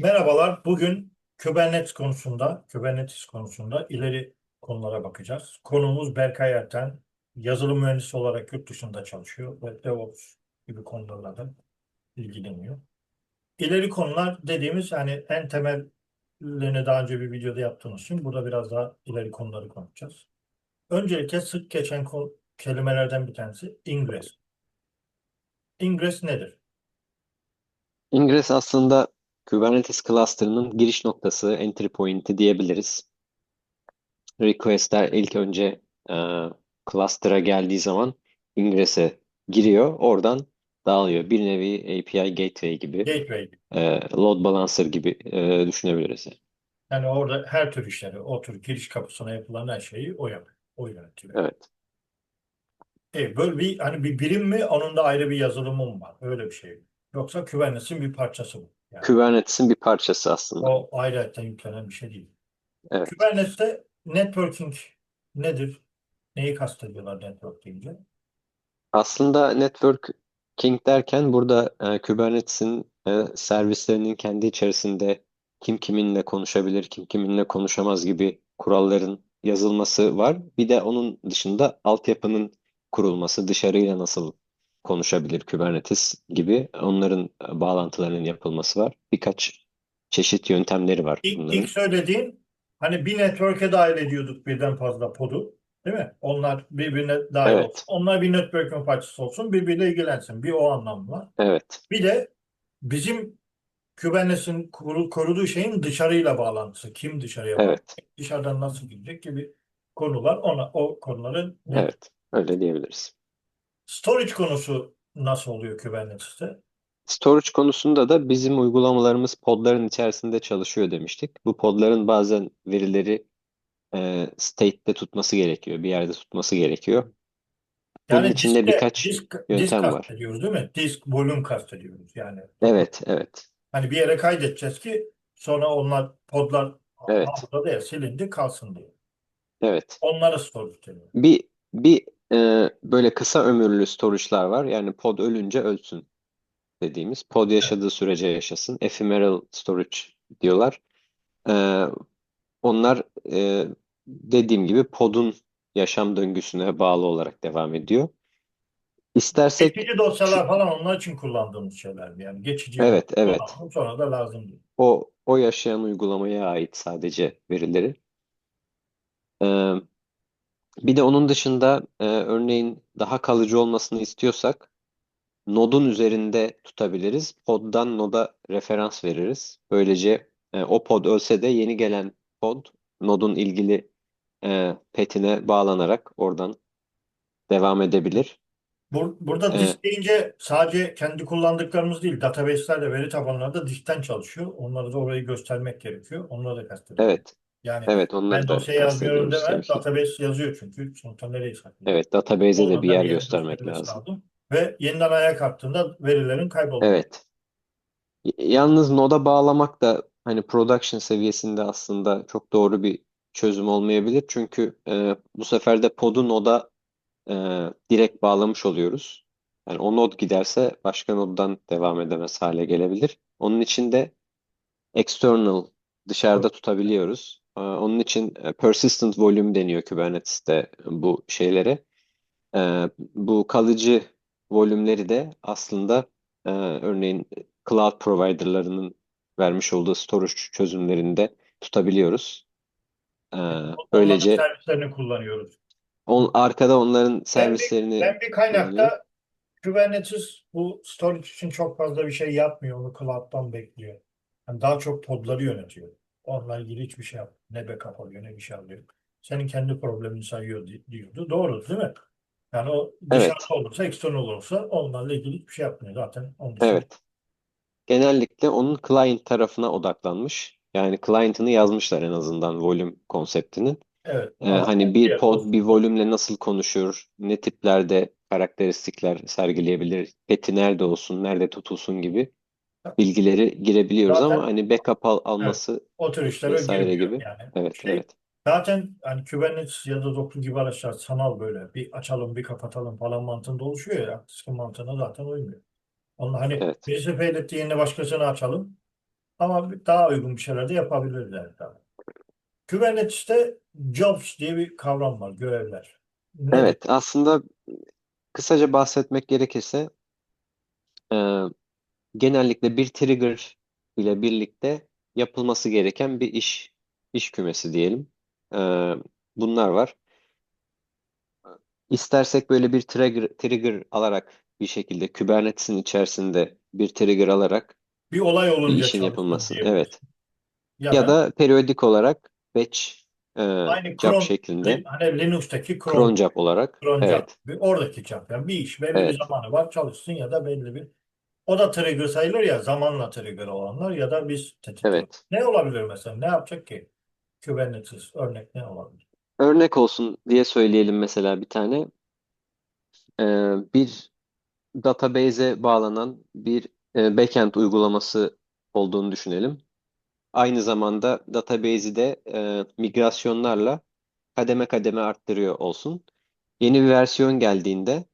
Merhabalar. Bugün Kubernetes konusunda, Kubernetes konusunda ileri konulara bakacağız. Konumuz Berkay Erten. Yazılım mühendisi olarak yurt dışında çalışıyor ve DevOps gibi konularla da ilgileniyor. İleri konular dediğimiz hani en temellerini daha önce bir videoda yaptığımız için burada biraz daha ileri konuları konuşacağız. Öncelikle sık geçen kelimelerden bir tanesi ingress. Ingress nedir? Ingress aslında Kubernetes cluster'ının giriş noktası, entry point'i diyebiliriz. Request'ler ilk önce e, cluster'a geldiği zaman ingress'e giriyor, oradan dağılıyor. Bir nevi API gateway gibi, Gateway. e, load balancer gibi e, düşünebiliriz. Yani orada her tür işleri, o tür giriş kapısına yapılan her şeyi o yapıyor, o yönetiyor. Evet, E, böyle bir hani bir birim mi, onun da ayrı bir yazılımı mı var? Öyle bir şey mi? Yoksa Kubernetes'in bir parçası mı? Yani Kubernetes'in bir parçası aslında. o ayrıyetten yüklenen bir şey değil. Evet. Kubernetes'te networking nedir? Neyi kastediyorlar network deyince? Aslında networking derken burada e, Kubernetes'in e, servislerinin kendi içerisinde kim kiminle konuşabilir, kim kiminle konuşamaz gibi kuralların yazılması var. Bir de onun dışında altyapının kurulması, dışarıyla nasıl konuşabilir Kubernetes gibi onların e, bağlantılarının yapılması var. Birkaç çeşit yöntemleri var İlk, bunların. ilk söylediğin hani bir network'e dahil ediyorduk birden fazla podu. Değil mi? Onlar birbirine dahil Evet. olsun. Onlar bir network'ün parçası olsun. Birbiriyle ilgilensin. Bir o anlam var. Evet, Bir de bizim Kubernetes'in koru- koruduğu şeyin dışarıyla bağlantısı. Kim dışarıya evet, Dışarıdan nasıl girecek gibi konular. Ona, o konuların evet. Öyle diyebiliriz. Storage konusu nasıl oluyor Kubernetes'te? Storage konusunda da bizim uygulamalarımız podların içerisinde çalışıyor demiştik. Bu podların bazen verileri e, state'te tutması gerekiyor, bir yerde tutması gerekiyor. Bunun Yani içinde diskte, birkaç disk, disk yöntem var. kastediyoruz değil mi? Disk, volüm kastediyoruz yani. Evet, evet, Hani bir yere kaydedeceğiz ki sonra onlar podlar evet, hafızada silindi kalsın diye. evet. Onlara storage deniyor. Bir bir e, böyle kısa ömürlü storage'lar var. Yani pod ölünce ölsün dediğimiz. Pod yaşadığı sürece yaşasın. Ephemeral storage diyorlar. E, onlar e, dediğim gibi podun yaşam döngüsüne bağlı olarak devam ediyor. İstersek Geçici dosyalar falan onlar için kullandığımız şeyler? Yani geçici evet evet sonra da lazım değil. o o yaşayan uygulamaya ait sadece verileri. Ee, bir de onun dışında e, örneğin daha kalıcı olmasını istiyorsak nodun üzerinde tutabiliriz. Pod'dan noda referans veririz. Böylece e, o pod ölse de yeni gelen pod nodun ilgili e, petine bağlanarak oradan devam edebilir. Bur- burada Ee, disk deyince sadece kendi kullandıklarımız değil, database'ler de veri tabanları da diskten çalışıyor. Onları da orayı göstermek gerekiyor. Onları da kastediyorum. evet, Yani evet onları ben da dosya yazmıyorum kastediyoruz deme, tabii ki. database yazıyor çünkü. Sonuçta nereye saklıyor? Evet, database'e de Oradan bir yer yere göstermek gösterilmesi lazım. lazım. Ve yeniden ayağa kalktığında verilerin kaybolması. Evet. Y- Yalnız noda bağlamak da hani production seviyesinde aslında çok doğru bir çözüm olmayabilir. Çünkü e, bu sefer de pod'u noda e, direkt bağlamış oluyoruz. Yani o nod giderse başka noddan devam edemez hale gelebilir. Onun için de external dışarıda tutabiliyoruz. E, onun için e, persistent volume deniyor Kubernetes'te bu şeylere. E, bu kalıcı volümleri de aslında e, örneğin cloud providerlarının vermiş olduğu storage çözümlerinde tutabiliyoruz. E, Onların böylece servislerini kullanıyoruz. on, arkada onların Ben bir, servislerini ben bir kaynakta Kubernetes bu storage için çok fazla bir şey yapmıyor. Onu cloud'dan bekliyor. Yani daha çok podları yönetiyor. Onunla ilgili hiçbir şey yapmıyor. Ne backup alıyor ne bir şey alıyor. Senin kendi problemini sayıyor di- diyordu. Doğru değil mi? Yani o Evet, dışarıda olursa, external olursa onlarla ilgili hiçbir şey yapmıyor. Zaten onun evet. Genellikle onun client tarafına odaklanmış. Yani client'ını yazmışlar en azından volüm konseptinin. Evet. Ee, hani bir pod bir volümle nasıl konuşur, ne tiplerde karakteristikler sergileyebilir, peti nerede olsun, nerede tutulsun gibi bilgileri girebiliyoruz ama Zaten hani backup al- evet, alması o tür işlere vesaire girmiyor gibi. yani. Evet, Şey, evet. zaten hani Kubernetes ya da Docker gibi araçlar sanal böyle bir açalım bir kapatalım falan mantığında oluşuyor ya. Sıkı mantığına zaten uymuyor. Onun hani Evet. birisi feyletti yerine başkasını açalım. Ama bir- daha uygun bir şeyler de yapabilirler tabii. Kubernetes'te jobs diye bir kavram var, görevler. Nedir? Evet, aslında kısaca bahsetmek gerekirse e, genellikle bir trigger ile birlikte yapılması gereken bir iş iş kümesi diyelim. E, bunlar var. İstersek böyle bir trigger, trigger alarak bir şekilde Kubernetes'in içerisinde bir trigger alarak Bir olay bir olunca işin çalışsın yapılması. diyebiliriz. Evet. Ya Ya da periyodik olarak batch e, aynı job cron, şeklinde hani Linux'taki cron, cron job olarak. cron job Evet. oradaki job. Yani bir iş belli bir Evet. zamanı var çalışsın ya da belli bir o da trigger sayılır ya zamanla trigger olanlar ya da biz tetikliyoruz. Evet. Ne olabilir mesela? Ne yapacak ki? Kubernetes örnek ne olabilir? Örnek olsun diye söyleyelim mesela bir tane. E, bir database'e bağlanan bir e, backend uygulaması olduğunu düşünelim. Aynı zamanda database'i de e, migrasyonlarla kademe kademe arttırıyor olsun. Yeni bir versiyon geldiğinde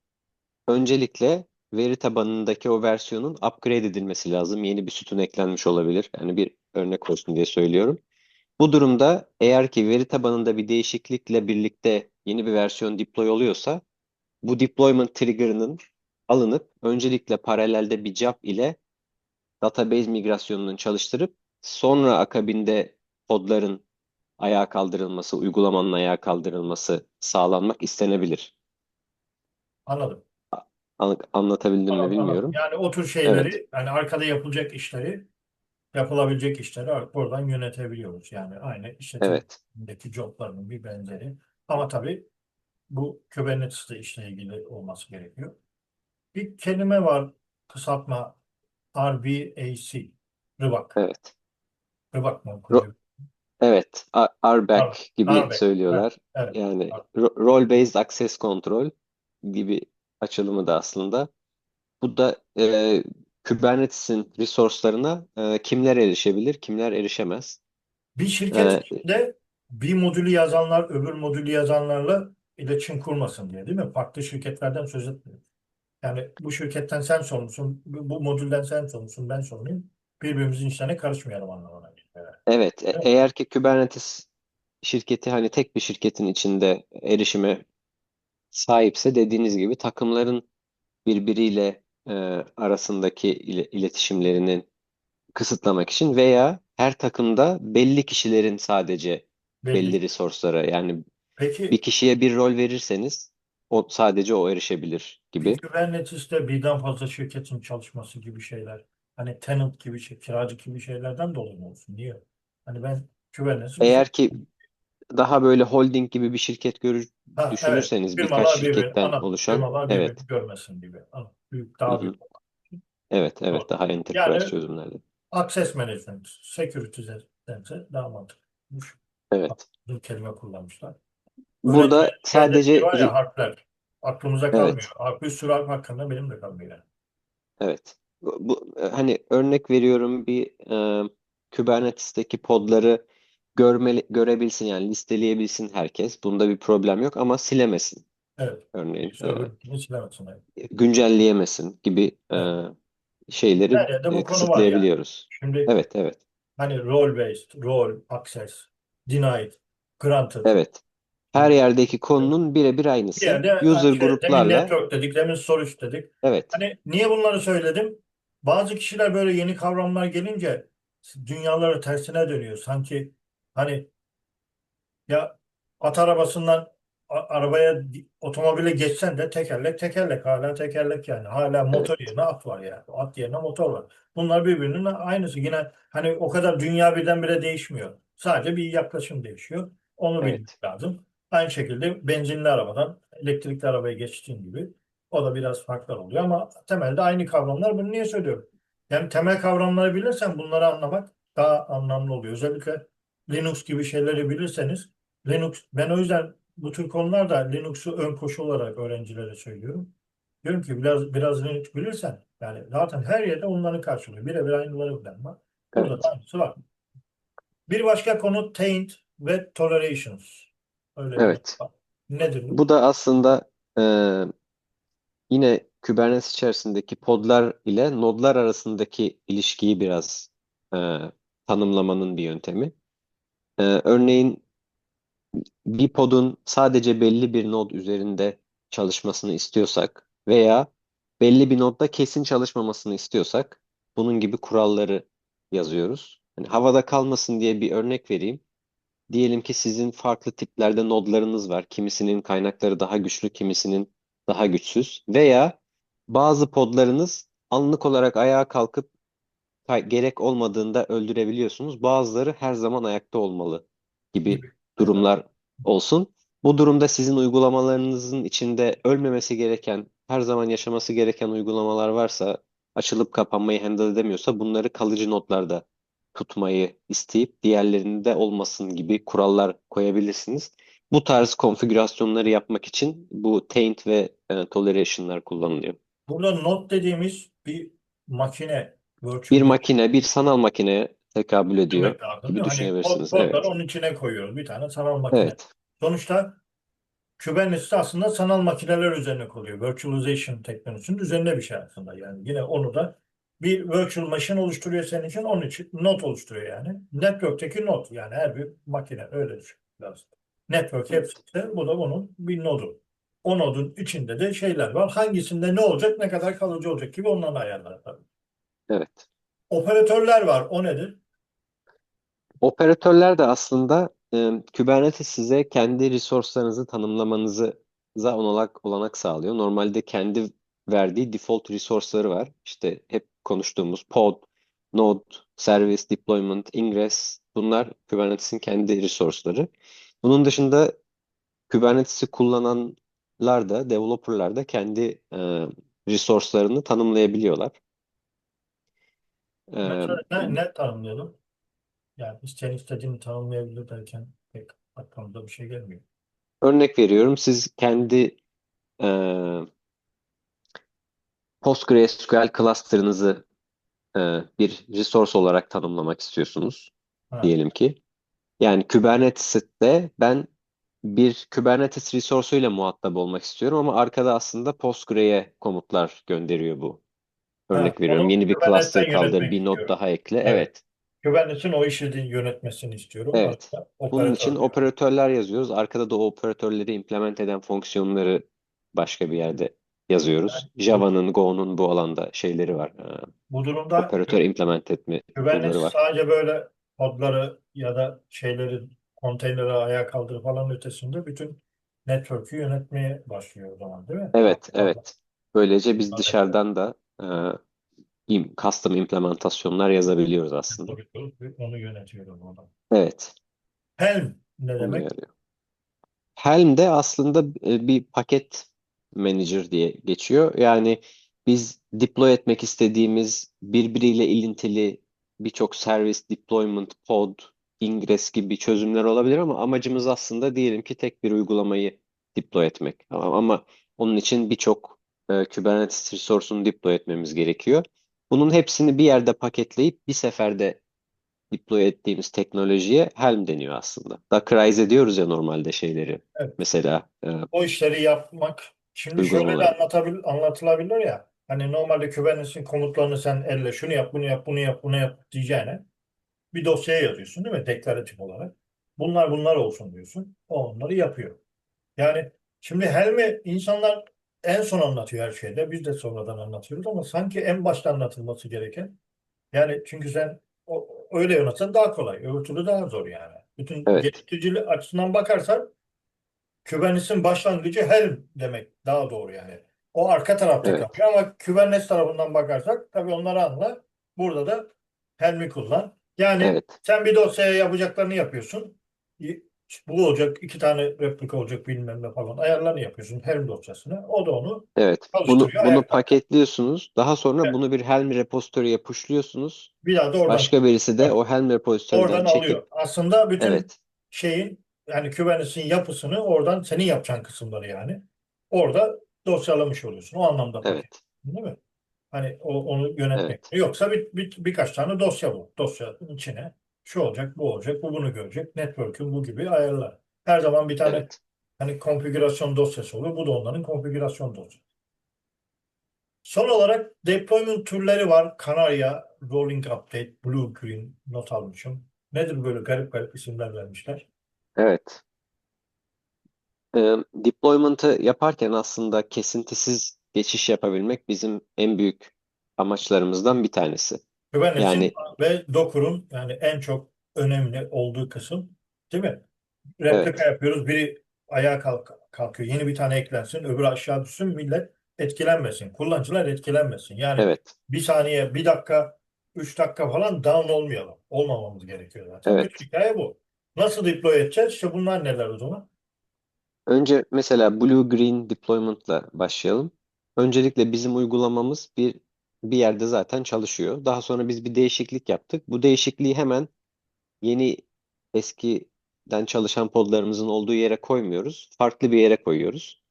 öncelikle veri tabanındaki o versiyonun upgrade edilmesi lazım. Yeni bir sütun eklenmiş olabilir. Yani bir örnek olsun diye söylüyorum. Bu durumda eğer ki veri tabanında bir değişiklikle birlikte yeni bir versiyon deploy oluyorsa bu deployment trigger'ının alınıp öncelikle paralelde bir job ile database migrasyonunu çalıştırıp sonra akabinde kodların ayağa kaldırılması, uygulamanın ayağa kaldırılması sağlanmak istenebilir. Anladım. An- Anlatabildim mi Anladım, anladım. bilmiyorum. Yani o tür şeyleri yani arkada yapılacak işleri yapılabilecek işleri artık buradan yönetebiliyoruz. Yani aynı Evet, işletimdeki jobların bir benzeri. Ama tabii bu Kubernetes'te işle ilgili olması gerekiyor. Bir kelime var kısaltma RBAC. RBAC. evet. RBAC mı okunuyor? Evet, A- RBAC gibi RBAC. Evet, söylüyorlar. evet. Yani ro- Role Based Access Control gibi açılımı da aslında. Bu da e, Kubernetes'in resource'larına e, kimler erişebilir, kimler erişemez. Bir şirket E, içinde bir modülü yazanlar öbür modülü yazanlarla iletişim kurmasın diye değil mi? Farklı şirketlerden söz etmiyor. Yani bu şirketten sen sorumlusun, bu bu modülden sen sorumlusun, ben sorumluyum. Birbirimizin işlerine karışmayalım anlamına geliyor. evet, e- eğer ki Kubernetes şirketi hani tek bir şirketin içinde erişime sahipse dediğiniz gibi takımların birbiriyle e, arasındaki ile- iletişimlerinin kısıtlamak için veya her takımda belli kişilerin sadece Belli. belli resource'lara yani bir Peki kişiye bir rol verirseniz o sadece o erişebilir bir gibi. Kubernetes'te birden fazla şirketin çalışması gibi şeyler, hani tenant gibi şey, kiracı gibi şeylerden dolayı mı olsun? Niye? Hani ben Kubernetes'i bir Eğer ki daha böyle holding gibi bir şirket görür Ha, evet. düşünürseniz birkaç Firmalar şirketten ana oluşan firmalar evet birbirini görmesin gibi. Ana, büyük, hı daha hı, büyük. evet evet Doğru. daha enterprise Yani çözümlerde. access management, security'dense daha mantıklı. Evet. Bir kelime kullanmışlar. Burada Öğrenci sadece var ya harfler. Aklımıza evet kalmıyor. Harf- Bir sürü harf hakkında benim de kalmıyor. yani. evet bu, bu- hani örnek veriyorum bir e, Kubernetes'teki podları görmeli, görebilsin yani listeleyebilsin herkes. Bunda bir problem yok ama silemesin Evet. örneğin. E, silemesin. Evet. güncelleyemesin gibi e, şeyleri Her yerde e, bu konu var yani. kısıtlayabiliyoruz. Şimdi Evet evet hani role based, role, access, denied, granted. evet. Her yerdeki konunun birebir bir aynısı. yerde User hani şey, demin gruplarla network dedik, demin storage dedik. evet Hani niye bunları söyledim? Bazı kişiler böyle yeni kavramlar gelince dünyaları tersine dönüyor. Sanki hani ya at arabasından arabaya otomobile geçsen de tekerlek tekerlek hala tekerlek yani. Hala motor yerine at var yani. At yerine motor var. Bunlar birbirinin aynısı. Yine hani o kadar dünya birdenbire değişmiyor. Sadece bir yaklaşım değişiyor. Onu bilmek evet lazım. Aynı şekilde benzinli arabadan elektrikli arabaya geçtiğin gibi o da biraz farklar oluyor ama temelde aynı kavramlar. Bunu niye söylüyorum? Yani temel kavramları bilirsen bunları anlamak daha anlamlı oluyor. Özellikle Linux gibi şeyleri bilirseniz Linux ben o yüzden bu tür konularda Linux'u ön koşu olarak öğrencilere söylüyorum. Diyorum ki biraz biraz Linux bilirsen yani zaten her yerde onların karşılıyor. Birebir aynıları bilen var. Burada da evet aynısı var. Bir başka konu taint ve tolerations. Öyle evet. Nedir bu? Bu da aslında e, yine Kubernetes içerisindeki podlar ile nodlar arasındaki ilişkiyi biraz e, tanımlamanın bir yöntemi. Ee, örneğin bir podun sadece belli bir nod üzerinde çalışmasını istiyorsak veya belli bir nodda kesin çalışmamasını istiyorsak bunun gibi kuralları yazıyoruz. Hani havada kalmasın diye bir örnek vereyim. Diyelim ki sizin farklı tiplerde nodlarınız var. Kimisinin kaynakları daha güçlü, kimisinin daha güçsüz. Veya bazı podlarınız anlık olarak ayağa kalkıp gerek olmadığında öldürebiliyorsunuz. Bazıları her zaman ayakta olmalı gibi Gibi. durumlar olsun. Bu durumda sizin uygulamalarınızın içinde ölmemesi gereken, her zaman yaşaması gereken uygulamalar varsa, açılıp kapanmayı handle edemiyorsa bunları kalıcı notlarda tutmayı isteyip diğerlerinde olmasın gibi kurallar koyabilirsiniz. Bu tarz konfigürasyonları yapmak için bu taint ve e, toleration'lar kullanılıyor. Burada not dediğimiz bir makine, virtual Bir makine, bir sanal makineye tekabül ediyor demek lazım, değil gibi mi? Hani düşünebilirsiniz. kod- kodları Evet. onun içine koyuyoruz. Bir tane sanal makine. Evet. Sonuçta Kubernetes aslında sanal makineler üzerine koyuyor. Virtualization teknolojisinin üzerinde bir şey aslında. Yani yine onu da bir virtual machine oluşturuyor senin için. Onun için not oluşturuyor yani. Network'teki not yani her bir makine öyle düşün lazım. Network hepsi de bu da bunun bir nodu. O nodun içinde de şeyler var. Hangisinde ne olacak, ne kadar kalıcı olacak gibi onların ayarları tabii. Evet. Operatörler var. O nedir? Operatörler de aslında e, Kubernetes size kendi resource'larınızı tanımlamanızı za olanak, olanak sağlıyor. Normalde kendi verdiği default resource'ları var. İşte hep konuştuğumuz pod, node, service, deployment, ingress bunlar Kubernetes'in kendi resource'ları. Bunun dışında Kubernetes'i kullananlar da, developerlar da kendi e, resource'larını tanımlayabiliyorlar. Mesela ne, ne tanımlayalım? Yani isteyen istediğini tanımlayabilir derken pek aklımıza bir şey gelmiyor. Örnek veriyorum, siz kendi e, PostgreSQL cluster'ınızı e, bir resource olarak tanımlamak istiyorsunuz Ha. diyelim ki. Yani Kubernetes'te ben bir Kubernetes resource'uyla muhatap olmak istiyorum ama arkada aslında Postgre'ye komutlar gönderiyor bu. Örnek Ha, veriyorum. Yeni bir cluster kaldır, bir node istiyorum. daha ekle. Evet. Evet. Kubernetes'in o işi yönetmesini istiyorum. Evet. Bunun için diyor. operatörler yazıyoruz. Arkada da o operatörleri implement eden fonksiyonları başka bir yerde yazıyoruz. Java'nın, Go'nun bu alanda şeyleri var. Ee, Bu durumda Operatör implement etme Kubernetes var. sadece böyle kodları ya da şeyleri konteyneri ayağa kaldır falan ötesinde bütün network'ü yönetmeye başlıyor o zaman değil mi? Evet, evet. Böylece biz Evet. dışarıdan da custom implementasyonlar yazabiliyoruz aslında. Onu yönetiyorum oradan. Evet, Helm ne demek? yarıyor. Helm de aslında e, bir paket manager diye geçiyor. Yani biz deploy etmek istediğimiz birbiriyle ilintili birçok service, deployment, pod, ingress gibi çözümler olabilir ama amacımız aslında diyelim ki tek bir uygulamayı deploy etmek. Ama, ama onun için birçok e, Kubernetes resource'unu deploy etmemiz gerekiyor. Bunun hepsini bir yerde paketleyip bir seferde deploy ettiğimiz teknolojiye Helm deniyor aslında. Dockerize ediyoruz ya normalde şeyleri. Evet. Mesela e, O işleri yapmak şimdi şöyle de anlatabil, anlatılabilir ya. Hani normalde Kubernetes'in komutlarını sen elle şunu yap, bunu yap, bunu yap, bunu yap diyeceğine bir dosyaya yazıyorsun değil mi? Deklaratif olarak. Bunlar bunlar olsun diyorsun. O onları yapıyor. Yani şimdi Helm'i insanlar en son anlatıyor her şeyde. Biz de sonradan anlatıyoruz ama sanki en başta anlatılması gereken. Yani çünkü sen o, öyle yönetsen daha kolay. Öbür türlü daha zor yani. Bütün Evet. açısından bakarsan Kubernetes'in başlangıcı Helm demek daha doğru yani. O arka tarafta Evet. kalıyor ama Kubernetes tarafından bakarsak tabii onları anla. Burada da Helm'i kullan. Yani Evet, sen bir dosyaya yapacaklarını yapıyorsun. Bu olacak, iki tane replika olacak bilmem ne falan. Ayarlarını yapıyorsun Helm dosyasına. O da onu evet. Bunu çalıştırıyor, bunu paketliyorsunuz. Daha sonra Evet. bunu bir Helm repository'e pushluyorsunuz. Bir daha da oradan Başka birisi de o Helm repository'den oradan çekip alıyor. Aslında bütün evet, şeyin yani Kubernetes'in yapısını oradan senin yapacağın kısımları yani orada dosyalamış oluyorsun. O anlamda paket. evet, Değil mi? Hani o, onu yönetmek. evet, Yoksa bir, bir, birkaç tane dosya bu. Dosyanın içine şu olacak, bu olacak, bu bunu görecek. Network'ün bu gibi ayarlar. Her zaman bir tane evet. hani konfigürasyon dosyası olur. Bu da onların konfigürasyon dosyası. Son olarak deployment türleri var. Kanarya, rolling update, blue green not almışım. Nedir böyle garip garip isimler vermişler? Evet. Ee, deployment'ı yaparken aslında kesintisiz geçiş yapabilmek bizim en büyük amaçlarımızdan bir tanesi. Kubernetes'in Yani ve Docker'un yani en çok önemli olduğu kısım değil mi? Replika evet, yapıyoruz. Biri ayağa kalk kalkıyor. Yeni bir tane eklensin. Öbürü aşağı düşsün. Millet etkilenmesin. Kullanıcılar etkilenmesin. Yani evet, bir saniye, bir dakika, üç dakika falan down olmayalım. Olmamamız gerekiyor zaten. evet. Bütün hikaye bu. Nasıl deploy edeceğiz? İşte bunlar neler o zaman? Önce mesela Blue Green Deployment'la başlayalım. Öncelikle bizim uygulamamız bir bir yerde zaten çalışıyor. Daha sonra biz bir değişiklik yaptık. Bu değişikliği hemen yeni eskiden çalışan podlarımızın olduğu yere koymuyoruz. Farklı bir yere koyuyoruz.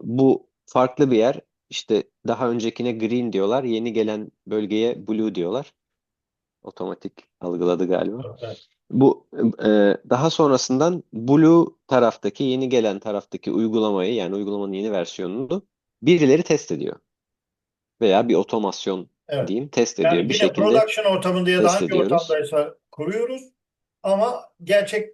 Bu farklı bir yer. İşte daha öncekine green diyorlar. Yeni gelen bölgeye blue diyorlar. Otomatik algıladı galiba. Evet. Bu e, daha sonrasından Blue taraftaki yeni gelen taraftaki uygulamayı yani uygulamanın yeni versiyonunu birileri test ediyor. Veya bir otomasyon Evet. diyeyim test Yani ediyor. Bir yine şekilde production ortamında ya da hangi ediyoruz. ortamdaysa kuruyoruz. Ama gerçek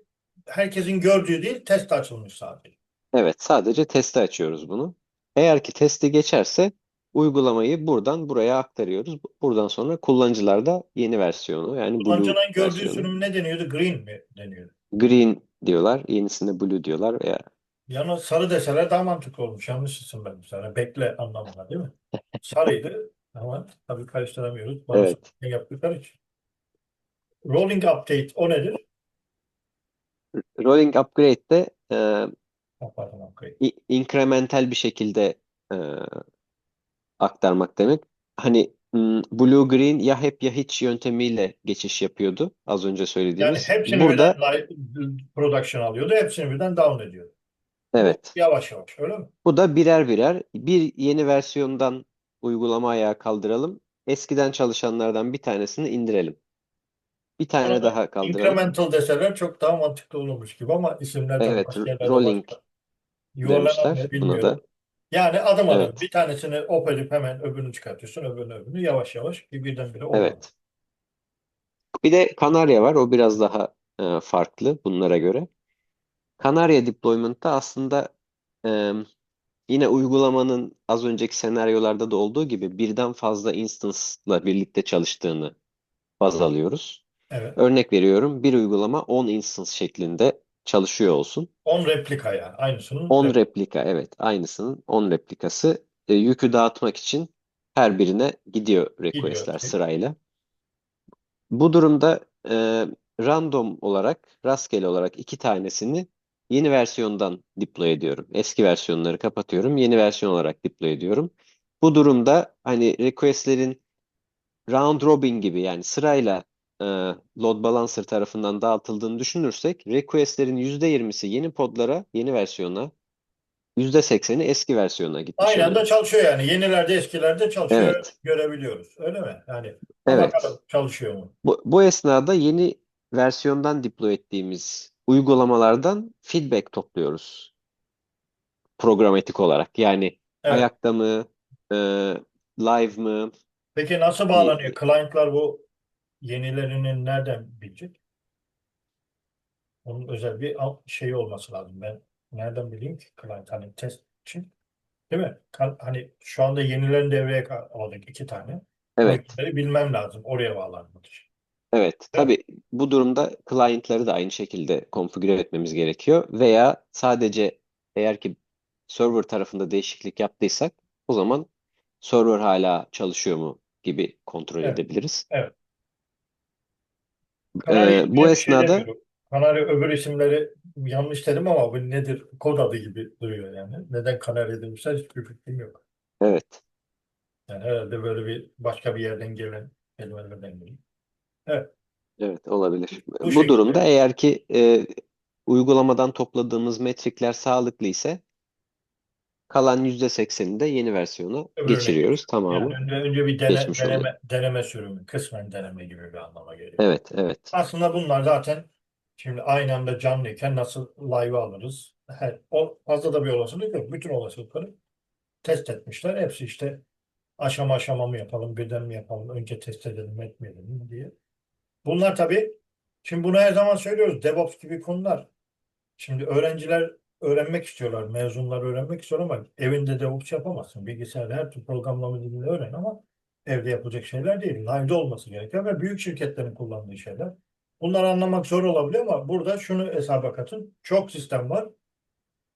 herkesin gördüğü değil, test açılmış sadece. Evet sadece testi açıyoruz bunu. Eğer ki testi geçerse uygulamayı buradan buraya aktarıyoruz. Buradan sonra kullanıcılar da yeni versiyonu yani Blue Kullanıcının gördüğü versiyonu. sürüm ne deniyordu? Green mi deniyordu? Green diyorlar. Yenisine Blue diyorlar veya Yani sarı deseler daha mantıklı olmuş. Yanlış isim verdim sana. Bekle anlamına değil mi? Sarıydı ama tabii karıştıramıyoruz. Bana evet ne yaptıkları için. Rolling update o nedir? rolling upgrade'de e, Ha, Pardon, upgrade. i- incremental bir şekilde e, aktarmak demek. Hani m, Blue Green ya hep ya hiç yöntemiyle geçiş yapıyordu az önce Yani söylediğimiz. hepsini Burada birden live production alıyordu. Hepsini birden down ediyordu. Bu evet yavaş yavaş öyle mi? bu da birer birer bir yeni versiyondan uygulama ayağa kaldıralım. Eskiden çalışanlardan bir tanesini indirelim. Bir tane Ona da daha kaldıralım. incremental deseler çok daha mantıklı olurmuş gibi ama isimlerden Evet başka yerlerde rolling başka. Yuvarlanan demişler ne buna da. Yani adım adım Evet bir tanesini op edip hemen öbürünü çıkartıyorsun, öbürünü öbürünü yavaş yavaş bir birdenbire olmalı. evet. Bir de Kanarya var. O biraz daha e, farklı bunlara göre. Kanarya deployment'ta aslında e, yine uygulamanın az önceki senaryolarda da olduğu gibi birden fazla instance'la birlikte çalıştığını baz alıyoruz. Evet. Örnek veriyorum bir uygulama 10 instance şeklinde çalışıyor olsun. 10 replika yani aynısının 10 rep- replika evet aynısının 10 replikası E, yükü dağıtmak için her birine gidiyor request'ler gidiyor. sırayla. Bu durumda e, random olarak, rastgele olarak iki tanesini yeni versiyondan deploy ediyorum. Eski versiyonları kapatıyorum, yeni versiyon olarak deploy ediyorum. Bu durumda hani requestlerin round robin gibi yani sırayla e, load balancer tarafından dağıtıldığını düşünürsek requestlerin %20'si yeni podlara, yeni versiyona, %80'i eski versiyona gitmiş Aynı anda oluyor. çalışıyor yani. Yenilerde eskilerde çalışıyor Evet, görebiliyoruz. Öyle mi? Yani evet. bakalım çalışıyor mu? Bu, bu esnada yeni versiyondan deploy ettiğimiz uygulamalardan feedback topluyoruz programatik olarak. Yani Evet. ayakta mı, e, live mı? Peki nasıl Y- bağlanıyor? Client'lar bu yenilerini nereden bilecek? Onun özel bir şeyi olması lazım. Ben nereden bileyim ki client hani test için? Değil mi? Hani şu anda yenilerini devreye aldık iki tane. Evet, bilmem lazım oraya bağlanmak için. Evet. Tabii bu durumda client'ları da aynı şekilde konfigüre etmemiz gerekiyor. Veya sadece eğer ki server tarafında değişiklik yaptıysak o zaman server hala çalışıyor mu gibi kontrol Evet. edebiliriz. Evet. Kanarya E, bu bir şey esnada demiyorum. Kanarya öbür isimleri yanlış dedim ama bu nedir? Kod adı gibi duruyor yani. Neden Kanarya demişler hiçbir fikrim yok. evet. Yani herhalde böyle bir başka bir yerden gelen kelimelerden geliyor. Evet. Evet olabilir. Bu Bu şekilde. durumda eğer ki e, uygulamadan topladığımız metrikler sağlıklı ise kalan %80'ini de yeni versiyona Öbürüne geçiriyoruz. Yani Tamamı önce, önce bir dene, geçmiş oluyor. deneme, deneme sürümü, kısmen deneme gibi bir anlama geliyor. Evet, evet. Aslında bunlar zaten şimdi aynı anda canlıyken nasıl live alırız? Her, o fazla da bir olasılık yok. Bütün olasılıkları test etmişler. Hepsi işte aşama aşama mı yapalım, birden mi yapalım, önce test edelim, etmeyelim mi diye. Bunlar tabii, şimdi bunu her zaman söylüyoruz, DevOps gibi konular. Şimdi öğrenciler öğrenmek istiyorlar, mezunlar öğrenmek istiyor ama evinde DevOps yapamazsın. Bilgisayarda her türlü programlama dilini öğren ama evde yapılacak şeyler değil. Live'de olması gerekiyor ve büyük şirketlerin kullandığı şeyler. Bunları anlamak zor olabiliyor ama burada şunu hesaba katın. Çok sistem var.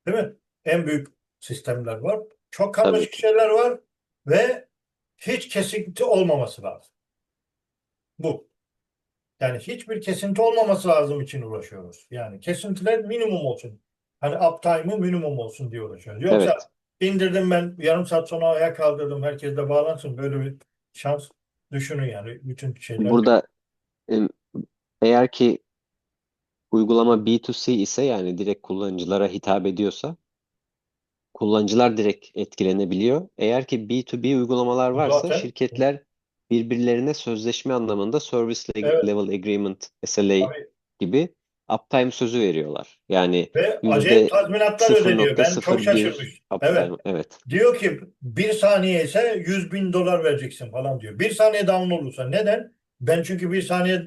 Değil mi? En büyük sistemler var. Çok karmaşık şeyler var ve hiç kesinti olmaması lazım. Bu. Yani hiçbir kesinti olmaması lazım için uğraşıyoruz. Yani kesintiler minimum olsun. Hani uptime'ı minimum olsun diye uğraşıyoruz. Yoksa Evet. indirdim ben yarım saat sonra ayağa kaldırdım. Herkes de bağlansın. Böyle bir şans düşünün yani. Bütün şeyler. Burada em, eğer ki uygulama B2C ise yani direkt kullanıcılara hitap ediyorsa kullanıcılar direkt etkilenebiliyor. Eğer ki B2B uygulamalar varsa Zaten- şirketler birbirlerine sözleşme anlamında Service Evet. Level Agreement SLA Tabii. gibi uptime sözü veriyorlar. Yani Ve yüzde acayip tazminatlar ödeniyor. Ben çok 0.01 şaşırmış. uptime. Evet. Evet. Diyor ki bir saniye ise 100 bin dolar vereceksin falan diyor. Bir saniye down olursa. Neden? Ben çünkü bir saniye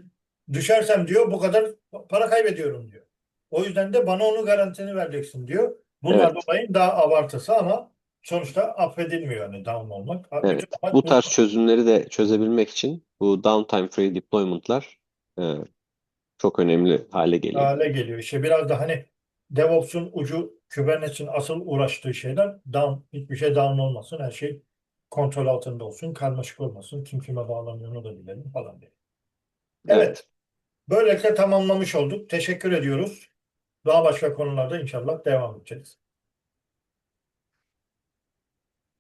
düşersem diyor bu kadar para kaybediyorum diyor. O yüzden de bana onu garantini vereceksin diyor. Bunlar Evet. dolayı daha abartısı ama sonuçta affedilmiyor yani down olmak. Evet. Bütün Bu tarz çözümleri de çözebilmek için bu downtime free deployment'lar e, çok önemli hale geliyor. hale geliyor. İşte biraz da hani DevOps'un ucu Kubernetes'in asıl uğraştığı şeyler down, hiçbir şey down olmasın. Her şey kontrol altında olsun. Karmaşık olmasın. Kim kime bağlanıyor onu da bilelim falan diye. Evet. Evet. Böylelikle tamamlamış olduk. Teşekkür ediyoruz. Daha başka konularda inşallah devam edeceğiz.